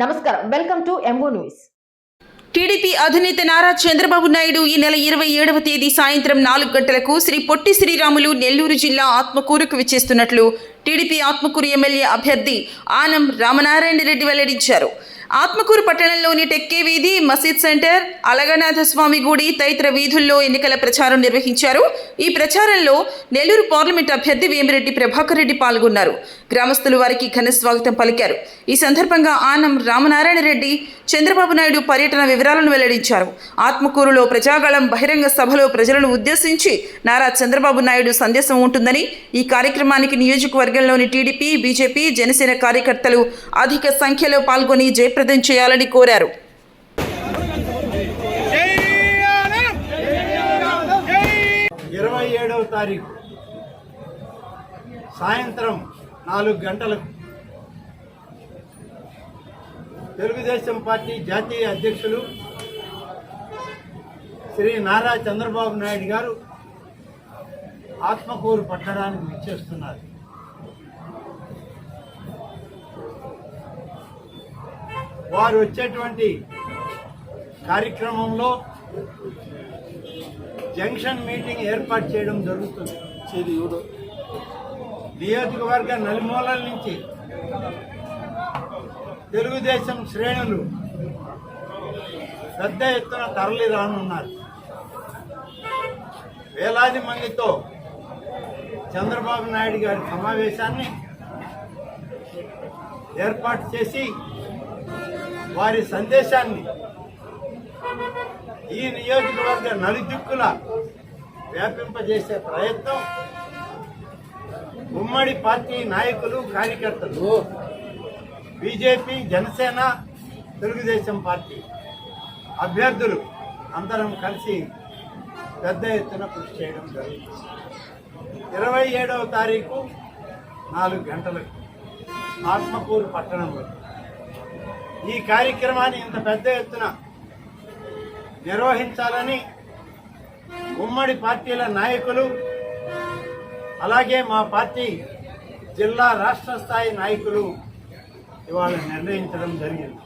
నమస్కారం. Welcome to MO news TDP అధినేత నారా చంద్రబాబు నాయుడు ఈ నెల ఇరవై ఏడవ తేదీ సాయంత్రం నాలుగు గంటలకు శ్రీ పొట్టి శ్రీరాములు నెల్లూరు జిల్లా ఆత్మకూరుకు విచ్చేస్తున్నట్లు టీడీపీ ఆత్మకూరు ఎమ్మెల్యే అభ్యర్థి ఆనం రామనారాయణ రెడ్డి వెల్లడించారు. ఆత్మకూరు పట్టణంలోని టెక్కే వీధి మసీద్ సెంటర్ అలగనాథ స్వామి గుడి తదితర వీధుల్లో ఎన్నికల ప్రచారం నిర్వహించారు. ఈ ప్రచారంలో నెల్లూరు పార్లమెంట్ అభ్యర్థి వేమిరెడ్డి ప్రభాకర్ రెడ్డి పాల్గొన్నారు. గ్రామస్తులు వారికి ఘన స్వాగతం పలికారు. ఈ సందర్భంగా ఆనం రామనారాయణ రెడ్డి చంద్రబాబు నాయుడు పర్యటన వివరాలను వెల్లడించారు. ఆత్మకూరులో ప్రజాగళం బహిరంగ సభలో ప్రజలను ఉద్దేశించి నారా చంద్రబాబు నాయుడు సందేశం ఉంటుందని ఈ కార్యక్రమానికి నియోజకవర్గంలోని టీడీపీ బీజేపీ జనసేన కార్యకర్తలు అధిక సంఖ్యలో పాల్గొని జయప్రదం చేయాలని కోరారు. ఇరవై ఏడవ తారీఖు సాయంత్రం నాలుగు గంటలకు తెలుగుదేశం పార్టీ జాతీయ అధ్యక్షులు శ్రీ నారా చంద్రబాబు నాయుడు గారు ఆత్మకూరు పట్టణానికి విచ్చేస్తున్నారు. వారు వచ్చేటువంటి కార్యక్రమంలో జంక్షన్ మీటింగ్ ఏర్పాటు చేయడం జరుగుతుంది. నియోజకవర్గ నలుమూలల నుంచి తెలుగుదేశం శ్రేణులు పెద్ద ఎత్తున తరలి రానున్నారు. వేలాది మందితో చంద్రబాబు నాయుడు గారి సమావేశాన్ని ఏర్పాటు చేసి వారి సందేశాన్ని ఈ నియోజకవర్గ నలుదిక్కుల వ్యాపింపజేసే ప్రయత్నం ఉమ్మడి పార్టీ నాయకులు కార్యకర్తలు బీజేపీ జనసేన తెలుగుదేశం పార్టీ అభ్యర్థులు అందరం కలిసి పెద్ద ఎత్తున కృషి చేయడం జరుగుతుంది. ఇరవై ఏడవ తారీఖు నాలుగు గంటలకు ఆత్మకూరు పట్టణంలో ఈ కార్యక్రమాన్ని ఇంత పెద్ద ఎత్తున నిర్వహించాలని ఉమ్మడి పార్టీల నాయకులు అలాగే మా పార్టీ జిల్లా రాష్ట్ర స్థాయి నాయకులు ఇవాళ నిర్ణయించడం జరిగింది.